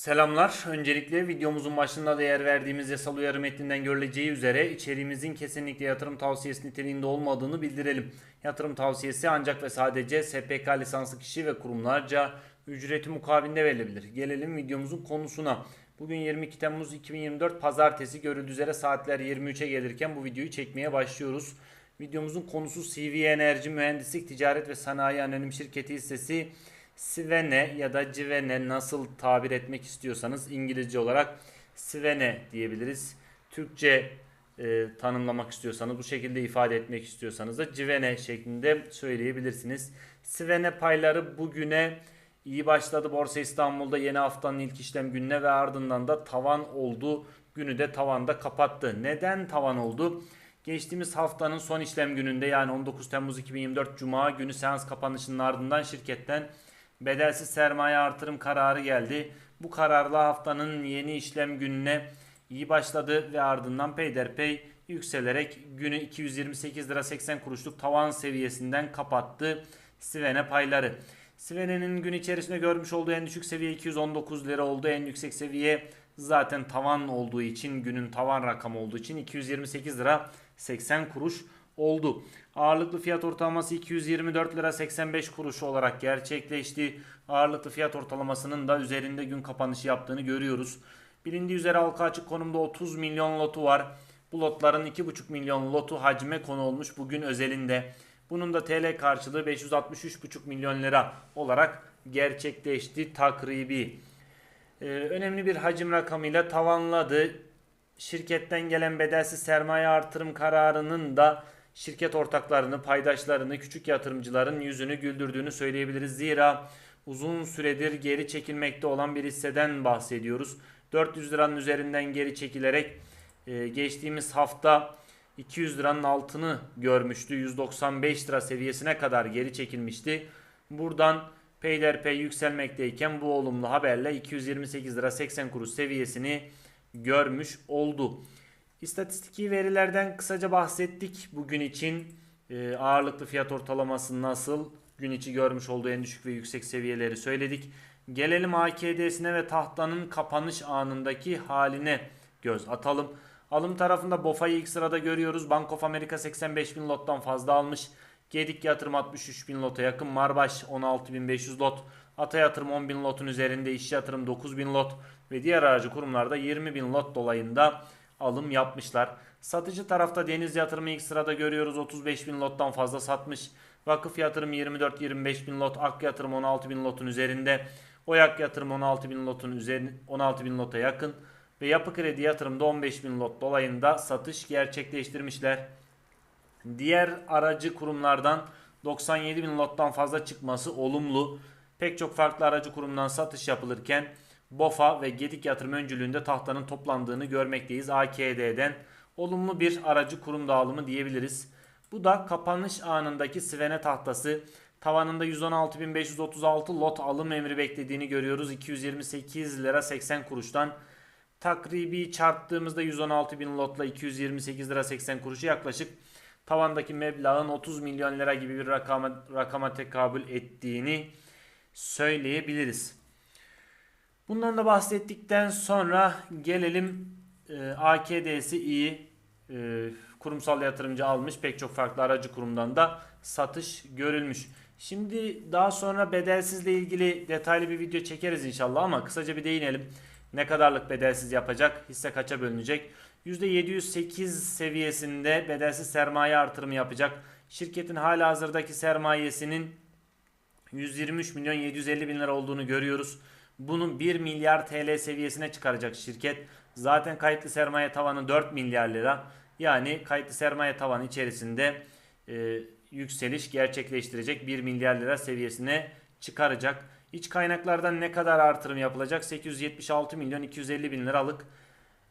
Selamlar. Öncelikle videomuzun başında da yer verdiğimiz yasal uyarı metninden görüleceği üzere içeriğimizin kesinlikle yatırım tavsiyesi niteliğinde olmadığını bildirelim. Yatırım tavsiyesi ancak ve sadece SPK lisanslı kişi ve kurumlarca ücreti mukabilinde verilebilir. Gelelim videomuzun konusuna. Bugün 22 Temmuz 2024 Pazartesi görüldüğü üzere saatler 23'e gelirken bu videoyu çekmeye başlıyoruz. Videomuzun konusu CV Enerji Mühendislik Ticaret ve Sanayi Anonim Şirketi hissesi Svene ya da Civene nasıl tabir etmek istiyorsanız İngilizce olarak Svene diyebiliriz. Türkçe e, tanımlamak istiyorsanız bu şekilde ifade etmek istiyorsanız da Civene şeklinde söyleyebilirsiniz. Svene payları bugüne iyi başladı. Borsa İstanbul'da yeni haftanın ilk işlem gününe ve ardından da tavan oldu. Günü de tavanda kapattı. Neden tavan oldu? Geçtiğimiz haftanın son işlem gününde yani 19 Temmuz 2024 Cuma günü seans kapanışının ardından şirketten bedelsiz sermaye artırım kararı geldi. Bu kararla haftanın yeni işlem gününe iyi başladı ve ardından peyderpey yükselerek günü 228 lira 80 kuruşluk tavan seviyesinden kapattı Svene payları. Svene'nin gün içerisinde görmüş olduğu en düşük seviye 219 lira oldu. En yüksek seviye zaten tavan olduğu için günün tavan rakamı olduğu için 228 lira 80 kuruş oldu. Ağırlıklı fiyat ortalaması 224 lira 85 kuruş olarak gerçekleşti. Ağırlıklı fiyat ortalamasının da üzerinde gün kapanışı yaptığını görüyoruz. Bilindiği üzere halka açık konumda 30 milyon lotu var. Bu lotların 2,5 milyon lotu hacme konu olmuş bugün özelinde. Bunun da TL karşılığı 563,5 milyon lira olarak gerçekleşti takribi. Ee, önemli bir hacim rakamıyla tavanladı. Şirketten gelen bedelsiz sermaye artırım kararının da şirket ortaklarını, paydaşlarını, küçük yatırımcıların yüzünü güldürdüğünü söyleyebiliriz. Zira uzun süredir geri çekilmekte olan bir hisseden bahsediyoruz. 400 liranın üzerinden geri çekilerek e, geçtiğimiz hafta 200 liranın altını görmüştü. 195 lira seviyesine kadar geri çekilmişti. Buradan peyderpey yükselmekteyken bu olumlu haberle 228 lira 80 kuruş seviyesini görmüş oldu. İstatistiki verilerden kısaca bahsettik bugün için. E, ağırlıklı fiyat ortalaması nasıl? Gün içi görmüş olduğu en düşük ve yüksek seviyeleri söyledik. Gelelim AKD'sine ve tahtanın kapanış anındaki haline göz atalım. Alım tarafında BOFA'yı ilk sırada görüyoruz. Bank of America 85 bin lottan fazla almış. Gedik yatırım 63 bin lota yakın. Marbaş 16.500 lot. Ata yatırım 10 bin lotun üzerinde. İş yatırım 9 bin lot. Ve diğer aracı kurumlarda 20 bin lot dolayında alım yapmışlar. Satıcı tarafta Deniz Yatırımı ilk sırada görüyoruz. 35 bin lottan fazla satmış. Vakıf Yatırım 24-25 bin lot. Ak Yatırım 16 bin lotun üzerinde. Oyak Yatırım 16 bin lotun üzerinde 16 bin lota yakın. Ve Yapı Kredi Yatırımda 15 bin lot dolayında satış gerçekleştirmişler. Diğer aracı kurumlardan 97 bin lottan fazla çıkması olumlu. Pek çok farklı aracı kurumdan satış yapılırken BOFA ve Gedik Yatırım öncülüğünde tahtanın toplandığını görmekteyiz. AKD'den olumlu bir aracı kurum dağılımı diyebiliriz. Bu da kapanış anındaki Svene tahtası. Tavanında 116.536 lot alım emri beklediğini görüyoruz. 228 lira 80 kuruştan takribi çarptığımızda 116.000 lotla 228 lira 80 kuruşu yaklaşık tavandaki meblağın 30 milyon lira gibi bir rakama, rakama tekabül ettiğini söyleyebiliriz. Bundan da bahsettikten sonra gelelim e, AKD'si iyi e, kurumsal yatırımcı almış pek çok farklı aracı kurumdan da satış görülmüş. Şimdi daha sonra bedelsizle ilgili detaylı bir video çekeriz inşallah ama kısaca bir değinelim. Ne kadarlık bedelsiz yapacak? Hisse kaça bölünecek? %708 seviyesinde bedelsiz sermaye artırımı yapacak. Şirketin hala hazırdaki sermayesinin 123 milyon 750 bin lira olduğunu görüyoruz. Bunu 1 milyar TL seviyesine çıkaracak şirket. Zaten kayıtlı sermaye tavanı 4 milyar lira. Yani kayıtlı sermaye tavanı içerisinde e, yükseliş gerçekleştirecek 1 milyar lira seviyesine çıkaracak. İç kaynaklardan ne kadar artırım yapılacak? 876 milyon 250 bin liralık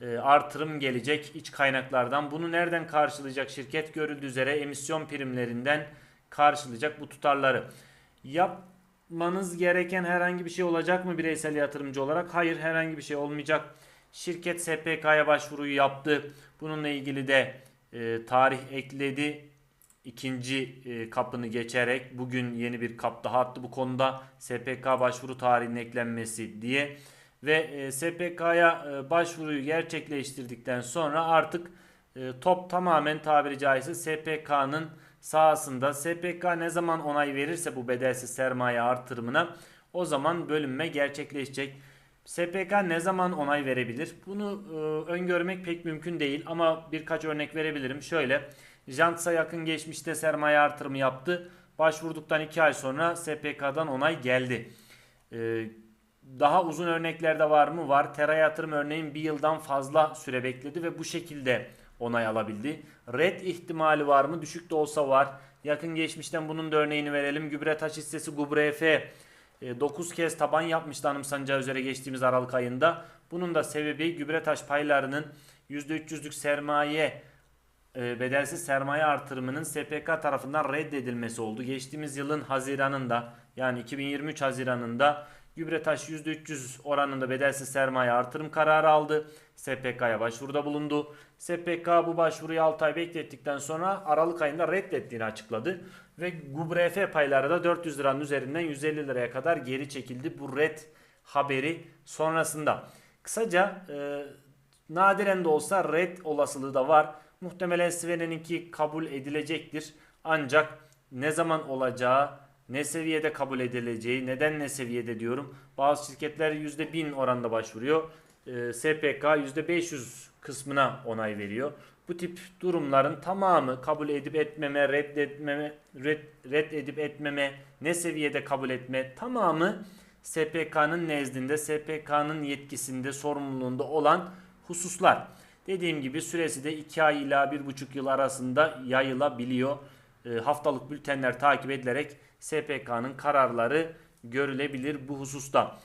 e, artırım gelecek iç kaynaklardan. Bunu nereden karşılayacak şirket? Görüldüğü üzere emisyon primlerinden karşılayacak bu tutarları. Yapmanız gereken herhangi bir şey olacak mı bireysel yatırımcı olarak? Hayır herhangi bir şey olmayacak. Şirket SPK'ya başvuruyu yaptı. Bununla ilgili de e, tarih ekledi. İkinci e, kapını geçerek bugün yeni bir kap daha attı bu konuda. SPK başvuru tarihinin eklenmesi diye ve e, SPK'ya e, başvuruyu gerçekleştirdikten sonra artık e, top tamamen tabiri caizse SPK'nın sahasında. SPK ne zaman onay verirse bu bedelsiz sermaye artırımına o zaman bölünme gerçekleşecek. SPK ne zaman onay verebilir? Bunu e, öngörmek pek mümkün değil ama birkaç örnek verebilirim. Şöyle, Jants'a yakın geçmişte sermaye artırımı yaptı. Başvurduktan 2 ay sonra SPK'dan onay geldi. E, daha uzun örneklerde var mı? Var. Tera yatırım örneğin bir yıldan fazla süre bekledi ve bu şekilde onay alabildi. Red ihtimali var mı? Düşük de olsa var. Yakın geçmişten bunun da örneğini verelim. Gübre taş hissesi Gubre F 9 kez taban yapmıştı anımsanacağı üzere geçtiğimiz Aralık ayında. Bunun da sebebi gübre taş paylarının %300'lük sermaye e, bedelsiz sermaye artırımının SPK tarafından reddedilmesi oldu. Geçtiğimiz yılın Haziran'ında yani 2023 Haziran'ında Gübretaş %300 oranında bedelsiz sermaye artırım kararı aldı. SPK'ya başvuruda bulundu. SPK bu başvuruyu 6 ay beklettikten sonra Aralık ayında reddettiğini açıkladı. Ve GUBRF payları da 400 liranın üzerinden 150 liraya kadar geri çekildi bu red haberi sonrasında. Kısaca e, nadiren de olsa red olasılığı da var. Muhtemelen Svenen'inki kabul edilecektir. Ancak ne zaman olacağı, ne seviyede kabul edileceği, neden ne seviyede diyorum. Bazı şirketler %1000 oranda başvuruyor. E, SPK %500 kısmına onay veriyor. Bu tip durumların tamamı kabul edip etmeme, reddetmeme, red, reddedip etmeme, ne seviyede kabul etme tamamı SPK'nın nezdinde, SPK'nın yetkisinde, sorumluluğunda olan hususlar. Dediğim gibi süresi de 2 ay ila 1,5 yıl arasında yayılabiliyor. E, haftalık bültenler takip edilerek SPK'nın kararları görülebilir bu hususta.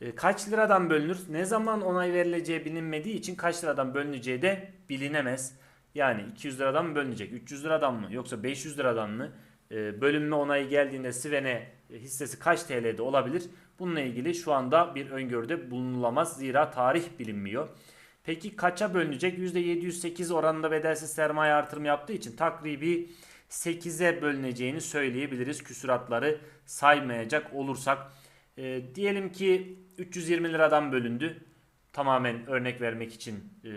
E, kaç liradan bölünür? Ne zaman onay verileceği bilinmediği için kaç liradan bölüneceği de bilinemez. Yani 200 liradan mı bölünecek? 300 liradan mı? Yoksa 500 liradan mı? E, bölünme onayı geldiğinde Sivene hissesi kaç TL'de olabilir? Bununla ilgili şu anda bir öngörüde bulunulamaz. Zira tarih bilinmiyor. Peki kaça bölünecek? %708 oranında bedelsiz sermaye artırım yaptığı için takribi 8'e bölüneceğini söyleyebiliriz. Küsuratları saymayacak olursak. E, diyelim ki 320 liradan bölündü. Tamamen örnek vermek için e,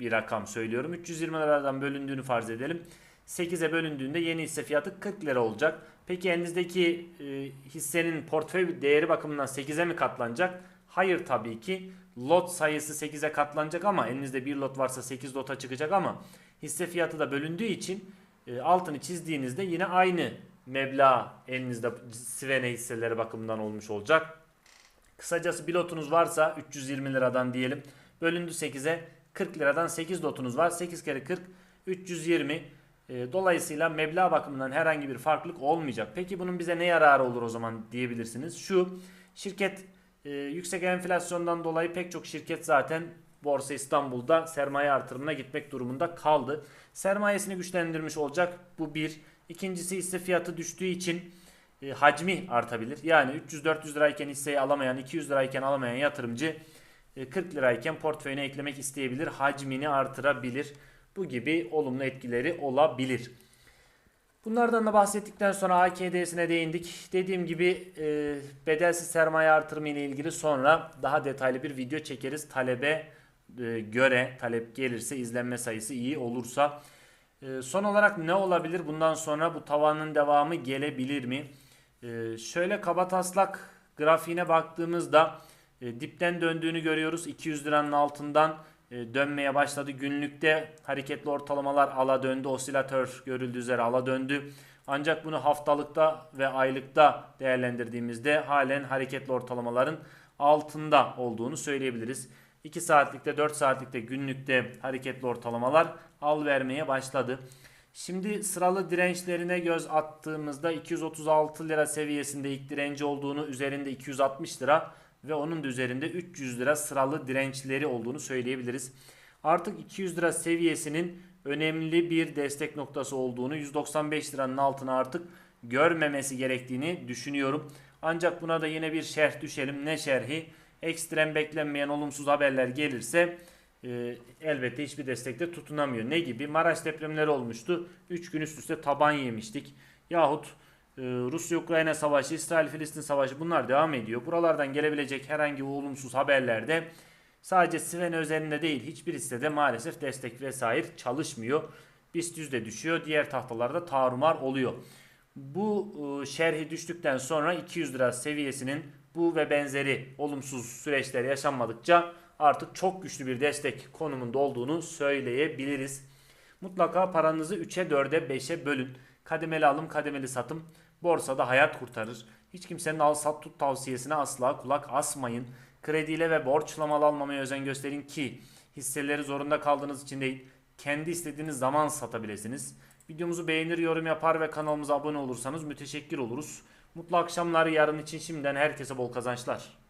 bir rakam söylüyorum. 320 liradan bölündüğünü farz edelim. 8'e bölündüğünde yeni hisse fiyatı 40 lira olacak. Peki elinizdeki e, hissenin portföy değeri bakımından 8'e mi katlanacak? Hayır tabii ki. Lot sayısı 8'e katlanacak ama elinizde bir lot varsa 8 lota çıkacak ama hisse fiyatı da bölündüğü için e, altını çizdiğinizde yine aynı meblağ elinizde Svene hisseleri bakımından olmuş olacak. Kısacası bir varsa 320 liradan diyelim. Bölündü 8'e 40 liradan 8 lotunuz var. 8 kere 40 320. E, dolayısıyla meblağ bakımından herhangi bir farklılık olmayacak. Peki bunun bize ne yararı olur o zaman diyebilirsiniz. Şu şirket e, yüksek enflasyondan dolayı pek çok şirket zaten Borsa İstanbul'da sermaye artırımına gitmek durumunda kaldı. Sermayesini güçlendirmiş olacak. Bu bir. İkincisi ise fiyatı düştüğü için e, hacmi artabilir. Yani 300-400 lirayken hisseyi alamayan, 200 lirayken alamayan yatırımcı e, 40 lirayken portföyüne eklemek isteyebilir. Hacmini artırabilir. Bu gibi olumlu etkileri olabilir. Bunlardan da bahsettikten sonra AKD'sine değindik. Dediğim gibi e, bedelsiz sermaye artırımı ile ilgili sonra daha detaylı bir video çekeriz. Talebe e, göre talep gelirse izlenme sayısı iyi olursa. E, son olarak ne olabilir bundan sonra bu tavanın devamı gelebilir mi? E, şöyle kaba taslak grafiğine baktığımızda e, dipten döndüğünü görüyoruz. 200 liranın altından dönmeye başladı. Günlükte hareketli ortalamalar ala döndü. Osilatör görüldüğü üzere ala döndü. Ancak bunu haftalıkta ve aylıkta değerlendirdiğimizde halen hareketli ortalamaların altında olduğunu söyleyebiliriz. 2 saatlikte 4 saatlikte günlükte hareketli ortalamalar al vermeye başladı. Şimdi sıralı dirençlerine göz attığımızda 236 lira seviyesinde ilk direnci olduğunu üzerinde 260 lira ve onun da üzerinde 300 lira sıralı dirençleri olduğunu söyleyebiliriz. Artık 200 lira seviyesinin önemli bir destek noktası olduğunu 195 liranın altına artık görmemesi gerektiğini düşünüyorum. Ancak buna da yine bir şerh düşelim. Ne şerhi? Ekstrem beklenmeyen olumsuz haberler gelirse e, elbette hiçbir destekte tutunamıyor. Ne gibi? Maraş depremleri olmuştu. 3 gün üst üste taban yemiştik. Yahut Ee, Rusya-Ukrayna savaşı, İsrail-Filistin savaşı bunlar devam ediyor. Buralardan gelebilecek herhangi bir olumsuz haberlerde sadece Sven üzerinde değil hiçbir hissede maalesef destek vesaire çalışmıyor. BIST yüzde düşüyor. Diğer tahtalarda tarumar oluyor. Bu e, şerhi düştükten sonra 200 lira seviyesinin bu ve benzeri olumsuz süreçler yaşanmadıkça artık çok güçlü bir destek konumunda olduğunu söyleyebiliriz. Mutlaka paranızı 3'e 4'e 5'e bölün. Kademeli alım kademeli satım borsada hayat kurtarır. Hiç kimsenin al sat tut tavsiyesine asla kulak asmayın. Krediyle ve borçla mal almamaya özen gösterin ki hisseleri zorunda kaldığınız için değil kendi istediğiniz zaman satabilirsiniz. Videomuzu beğenir, yorum yapar ve kanalımıza abone olursanız müteşekkir oluruz. Mutlu akşamlar yarın için şimdiden herkese bol kazançlar.